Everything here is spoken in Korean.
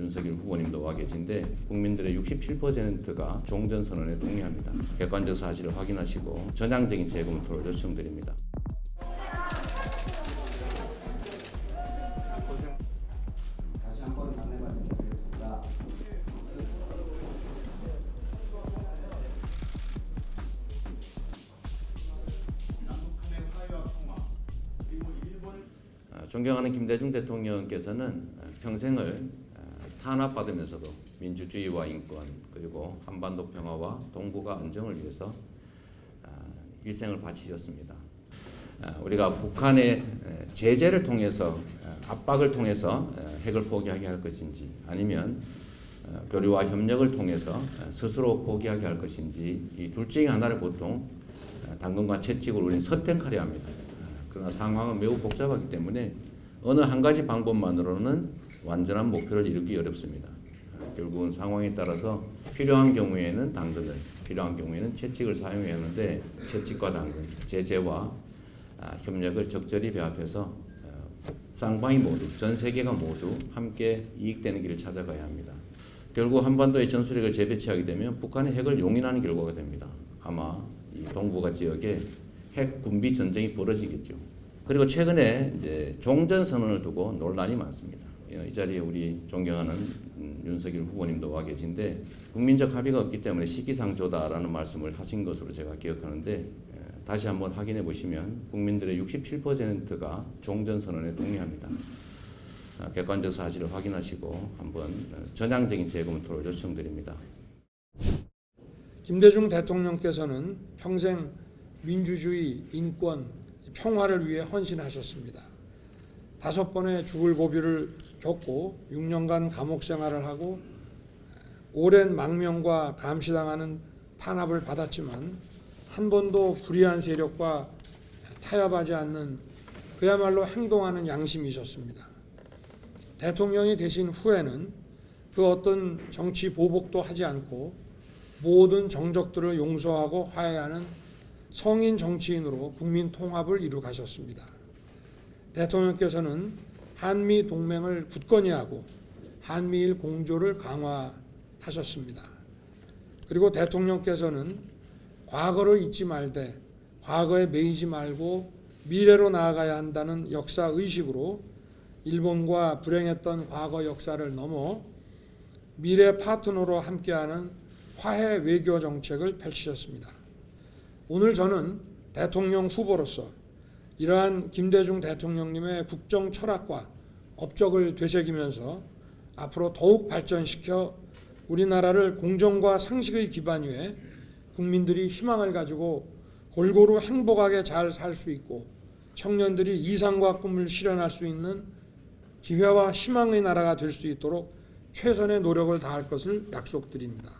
윤석열 후보님도 와 계신데 국민들의 67%가 종전 선언에 동의합니다. 객관적 사실을 확인하시고 전향적인 재검토를 요청드립니다. 아, 존경하는 김대중 대통령께서는 아, 평생을 아, 탄압받으면서도 민주주의와 인권 그리고 한반도 평화와 동북아 안정을 위해서 아, 일생을 바치셨습니다. 아, 우리가 북한의 에, 제재를 통해서 아, 압박을 통해서 에, 핵을 포기하게 할 것인지 아니면 어, 교류와 협력을 통해서 어, 스스로 포기하게 할 것인지 이 둘 중에 하나를 보통 어, 당근과 채찍을 우리는 선택하려 합니다. 어, 그러나 상황은 매우 복잡하기 때문에 어느 한 가지 방법만으로는 완전한 목표를 이루기 어렵습니다. 어, 결국은 상황에 따라서 필요한 경우에는 당근을, 필요한 경우에는 채찍을 사용해야 하는데 채찍과 당근, 제재와 아, 협력을 적절히 배합해서 어, 쌍방이 모두, 전 세계가 모두 함께 이익되는 길을 찾아가야 합니다. 결국 한반도의 전술핵을 재배치하게 되면 북한의 핵을 용인하는 결과가 됩니다. 아마 이 동북아 지역에 핵 군비 전쟁이 벌어지겠죠. 그리고 최근에 이제 종전 선언을 두고 논란이 많습니다. 어, 이 자리에 우리 존경하는 음, 윤석열 후보님도 와 계신데 국민적 합의가 없기 때문에 시기상조다라는 말씀을 하신 것으로 제가 기억하는데 에, 다시 한번 확인해 보시면 국민들의 67%가 종전 선언에 동의합니다. 아, 객관적 사실을 확인하시고 한번 어, 전향적인 재검토를 요청드립니다. 김대중 대통령께서는 평생 민주주의, 인권, 평화를 위해 헌신하셨습니다. 다섯 번의 죽을 고비를 겪고 6년간 감옥 생활을 하고 오랜 망명과 감시당하는 탄압을 받았지만 한 번도 불의한 세력과 타협하지 않는 그야말로 행동하는 양심이셨습니다. 대통령이 되신 후에는 그 어떤 정치 보복도 하지 않고 모든 정적들을 용서하고 화해하는 성인 정치인으로 국민 통합을 이루 가셨습니다. 대통령께서는 한미 동맹을 굳건히 하고 한미일 공조를 강화하셨습니다. 그리고 대통령께서는 과거를 잊지 말되 과거에 매이지 말고 미래로 나아가야 한다는 역사 의식으로 일본과 불행했던 과거 역사를 넘어 미래 파트너로 함께하는 화해 외교 정책을 펼치셨습니다. 오늘 저는 대통령 후보로서 이러한 김대중 대통령님의 국정 철학과 업적을 되새기면서 앞으로 더욱 발전시켜 우리나라를 공정과 상식의 기반 위에 국민들이 희망을 가지고 골고루 행복하게 잘 살 수 있고 청년들이 이상과 꿈을 실현할 수 있는 기회와 희망의 나라가 될 수 있도록 최선의 노력을 다할 것을 약속드립니다.